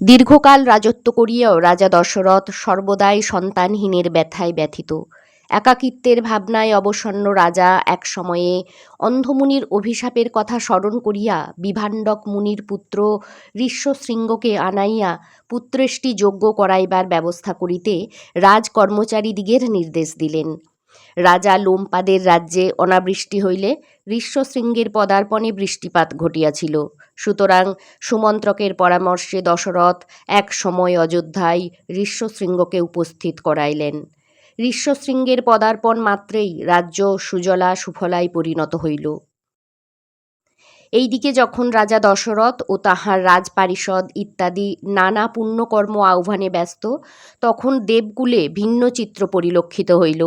দীর্ঘকাল রাজত্ব করিয়াও রাজা দশরথ সর্বদাই সন্তানহীনের ব্যথায় ব্যথিত। একাকিত্বের ভাবনায় অবসন্ন রাজা এক সময়ে অন্ধমুনির অভিশাপের কথা স্মরণ করিয়া বিভাণ্ডক মুনির পুত্র ঋষ্যশৃঙ্গকে আনাইয়া পুত্রেষ্টি যোগ্য করাইবার ব্যবস্থা করিতে রাজকর্মচারীদিগের নির্দেশ দিলেন। রাজা লোমপাদের রাজ্যে অনাবৃষ্টি হইলে ঋষ্যশৃঙ্গের পদার্পণে বৃষ্টিপাত ঘটিয়াছিল। সুতরাং সুমন্ত্রকের পরামর্শে দশরথ এক সময় অযোধ্যায় ঋষ্যশৃঙ্গকে উপস্থিত করাইলেন। ঋষ্যশৃঙ্গের পদার্পণ মাত্রেই রাজ্য সুজলা সুফলায় পরিণত হইল। এইদিকে যখন রাজা দশরথ ও তাহার রাজপারিষদ ইত্যাদি নানা পুণ্যকর্ম আহ্বানে ব্যস্ত, তখন দেবকুলে ভিন্ন চিত্র পরিলক্ষিত হইল।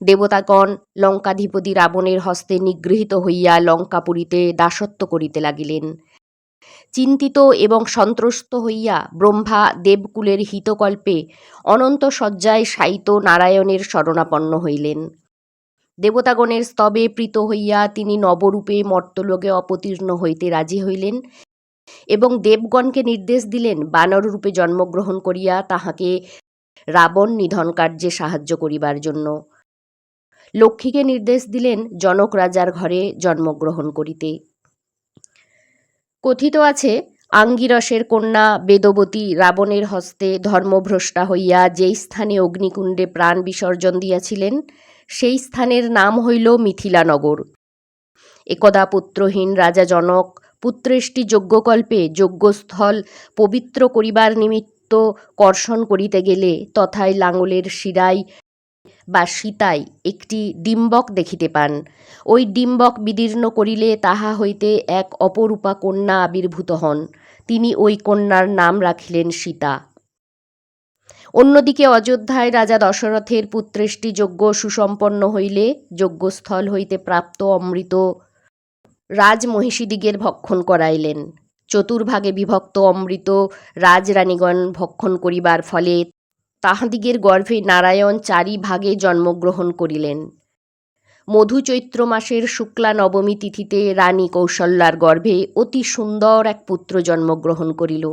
দেবতাগণ লঙ্কাধিপতি রাবণের হস্তে নিগৃহীত হইয়া লঙ্কাপুরীতে দাসত্ব করিতে লাগিলেন। চিন্তিত এবং সন্ত্রস্ত হইয়া ব্রহ্মা দেবকুলের হিতকল্পে অনন্ত শয্যায় শায়িত নারায়ণের শরণাপন্ন হইলেন। দেবতাগণের স্তবে প্রীত হইয়া তিনি নবরূপে মর্তলোকে অবতীর্ণ হইতে রাজি হইলেন এবং দেবগণকে নির্দেশ দিলেন বানর রূপে জন্মগ্রহণ করিয়া তাহাকে রাবণ নিধন কার্যে সাহায্য করিবার জন্য। লক্ষ্মীকে নির্দেশ দিলেন জনক রাজার ঘরে জন্মগ্রহণ করিতে। কথিত আছে, আঙ্গিরসের কন্যা বেদবতী রাবণের হস্তে ধর্মভ্রষ্টা হইয়া যেই স্থানে অগ্নিকুণ্ডে প্রাণ বিসর্জন দিয়াছিলেন, সেই স্থানের নাম হইল মিথিলানগর। একদা পুত্রহীন রাজা জনক পুত্রেষ্টি যজ্ঞকল্পে যজ্ঞস্থল পবিত্র করিবার নিমিত্ত কর্ষণ করিতে গেলে, তথায় লাঙলের শিরায় বা সীতায় একটি ডিম্বক দেখিতে পান। ওই ডিম্বক বিদীর্ণ করিলে তাহা হইতে এক অপরূপা কন্যা আবির্ভূত হন। তিনি ওই কন্যার নাম রাখিলেন সীতা। অন্যদিকে অযোধ্যায় রাজা দশরথের পুত্রেষ্টি যজ্ঞ সুসম্পন্ন হইলে যজ্ঞস্থল হইতে প্রাপ্ত অমৃত রাজমহিষীদিগের ভক্ষণ করাইলেন। চতুর্ভাগে বিভক্ত অমৃত রাজরানীগণ ভক্ষণ করিবার ফলে তাহাদিগের গর্ভে নারায়ণ চারি ভাগে জন্মগ্রহণ করিলেন। মধু চৈত্র মাসের শুক্লা নবমী তিথিতে রানী কৌশল্যার গর্ভে অতি সুন্দর এক পুত্র জন্মগ্রহণ করিল।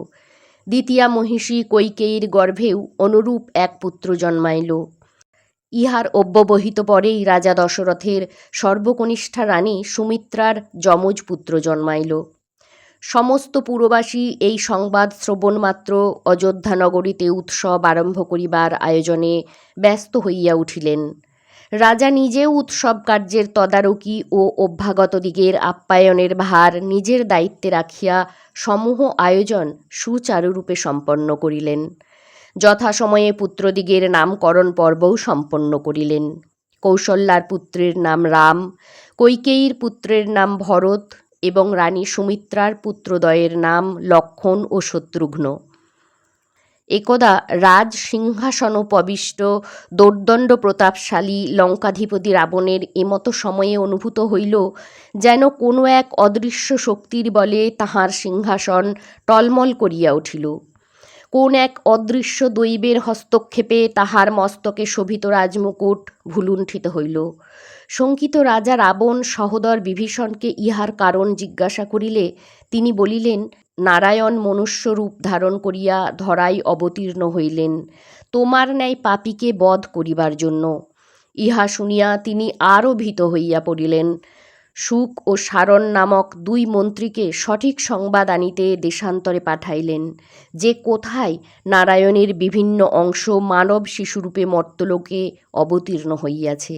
দ্বিতীয়া মহিষী কৈকেয়ীর গর্ভেও অনুরূপ এক পুত্র জন্মাইল। ইহার অব্যবহিত পরেই রাজা দশরথের সর্বকনিষ্ঠা রানী সুমিত্রার যমজ পুত্র জন্মাইল। সমস্ত পুরবাসী এই সংবাদ শ্রবণমাত্র অযোধ্যা নগরীতে উৎসব আরম্ভ করিবার আয়োজনে ব্যস্ত হইয়া উঠিলেন। রাজা নিজেও উৎসব কার্যের তদারকি ও অভ্যাগতদিগের আপ্যায়নের ভার নিজের দায়িত্বে রাখিয়া সমূহ আয়োজন সুচারুরূপে সম্পন্ন করিলেন। যথাসময়ে পুত্রদিগের নামকরণ পর্বও সম্পন্ন করিলেন। কৌশল্যার পুত্রের নাম রাম, কৈকেয়ীর পুত্রের নাম ভরত এবং রানী সুমিত্রার পুত্রদ্বয়ের নাম লক্ষণ ও শত্রুঘ্ন। একদা রাজ সিংহাসনোপবিষ্ট দোর্দণ্ড প্রতাপশালী লঙ্কাধিপতি রাবণের এমতো সময়ে অনুভূত হইল যেন কোনো এক অদৃশ্য শক্তির বলে তাহার সিংহাসন টলমল করিয়া উঠিল। কোন এক অদৃশ্য দৈবের হস্তক্ষেপে তাহার মস্তকে শোভিত রাজমুকুট ভুলুণ্ঠিত হইল। শঙ্কিত রাজা রাবণ সহোদর বিভীষণকে ইহার কারণ জিজ্ঞাসা করিলে তিনি বলিলেন, নারায়ণ মনুষ্যরূপ ধারণ করিয়া ধরাই অবতীর্ণ হইলেন। তোমার ন্যায় পাপীকে বধ করিবার জন্য। ইহা শুনিয়া তিনি আরও ভীত হইয়া পড়িলেন। সুক ও সারণ নামক দুই মন্ত্রীকে সঠিক সংবাদ আনিতে দেশান্তরে পাঠাইলেন, যে কোথায় নারায়ণের বিভিন্ন অংশ মানব শিশুরূপে মর্তলোকে অবতীর্ণ হইয়াছে।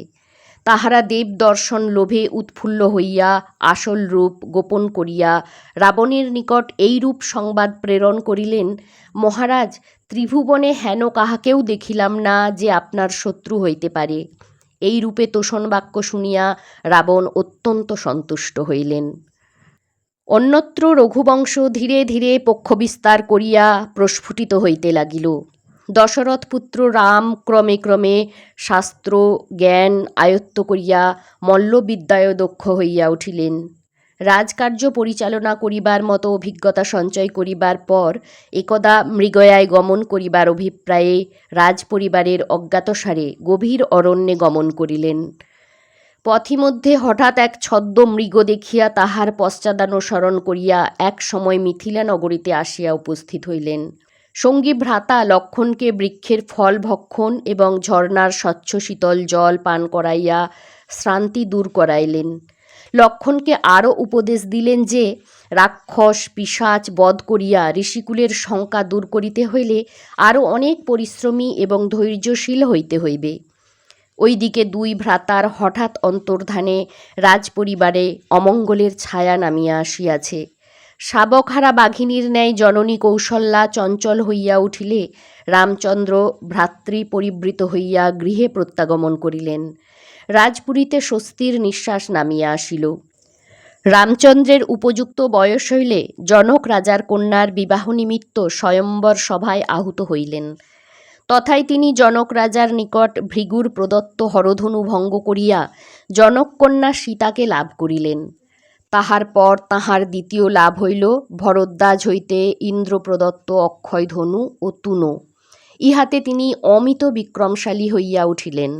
তাহারা দেব দর্শন লোভে উৎফুল্ল হইয়া আসল রূপ গোপন করিয়া রাবণের নিকট এই রূপ সংবাদ প্রেরণ করিলেন। মহারাজ, ত্রিভুবনে হেন কাহাকেও দেখিলাম না যে আপনার শত্রু হইতে পারে। এই রূপে তোষণ বাক্য শুনিয়া রাবণ অত্যন্ত সন্তুষ্ট হইলেন। অন্যত্র রঘুবংশ ধীরে ধীরে পক্ষবিস্তার করিয়া প্রস্ফুটিত হইতে লাগিল। দশরথ পুত্র রাম ক্রমে ক্রমে শাস্ত্র, জ্ঞান আয়ত্ত করিয়া মল্লবিদ্যায় দক্ষ হইয়া উঠিলেন। রাজকার্য পরিচালনা করিবার মতো অভিজ্ঞতা সঞ্চয় করিবার পর একদা মৃগয়ায় গমন করিবার অভিপ্রায়ে রাজপরিবারের অজ্ঞাতসারে গভীর অরণ্যে গমন করিলেন। পথিমধ্যে হঠাৎ এক ছদ্ম মৃগ দেখিয়া তাহার পশ্চাদানুসরণ করিয়া এক সময় মিথিলা নগরীতে আসিয়া উপস্থিত হইলেন। সঙ্গী ভ্রাতা লক্ষণকে বৃক্ষের ফল ভক্ষণ এবং ঝর্ণার স্বচ্ছ শীতল জল পান করাইয়া শ্রান্তি দূর করাইলেন। লক্ষণকে আরও উপদেশ দিলেন যে, রাক্ষস, পিশাচ বধ করিয়া ঋষিকুলের শঙ্কা দূর করিতে হইলে আরও অনেক পরিশ্রমী এবং ধৈর্যশীল হইতে হইবে। ওইদিকে দুই ভ্রাতার হঠাৎ অন্তর্ধানে রাজপরিবারে অমঙ্গলের ছায়া নামিয়া আসিয়াছে। শাবকহারা বাঘিনীর ন্যায় জননী কৌশল্যা চঞ্চল হইয়া উঠিলে, রামচন্দ্র ভ্রাতৃ পরিবৃত হইয়া গৃহে প্রত্যাগমন করিলেন। রাজপুরীতে স্বস্তির নিঃশ্বাস নামিয়া আসিল। রামচন্দ্রের উপযুক্ত বয়স হইলে জনক রাজার কন্যার বিবাহ নিমিত্ত স্বয়ম্বর সভায় আহুত হইলেন। তথায় তিনি জনক রাজার নিকট ভৃগুর প্রদত্ত হরধনু ভঙ্গ করিয়া জনককন্যা সীতাকে লাভ করিলেন। তাহার পর তাহার দ্বিতীয় লাভ হইল, ভরদ্বাজ হইতে ইন্দ্রপ্রদত্ত অক্ষয় ধনু ও তুনো। ইহাতে তিনি অমিত বিক্রমশালী হইয়া উঠিলেন।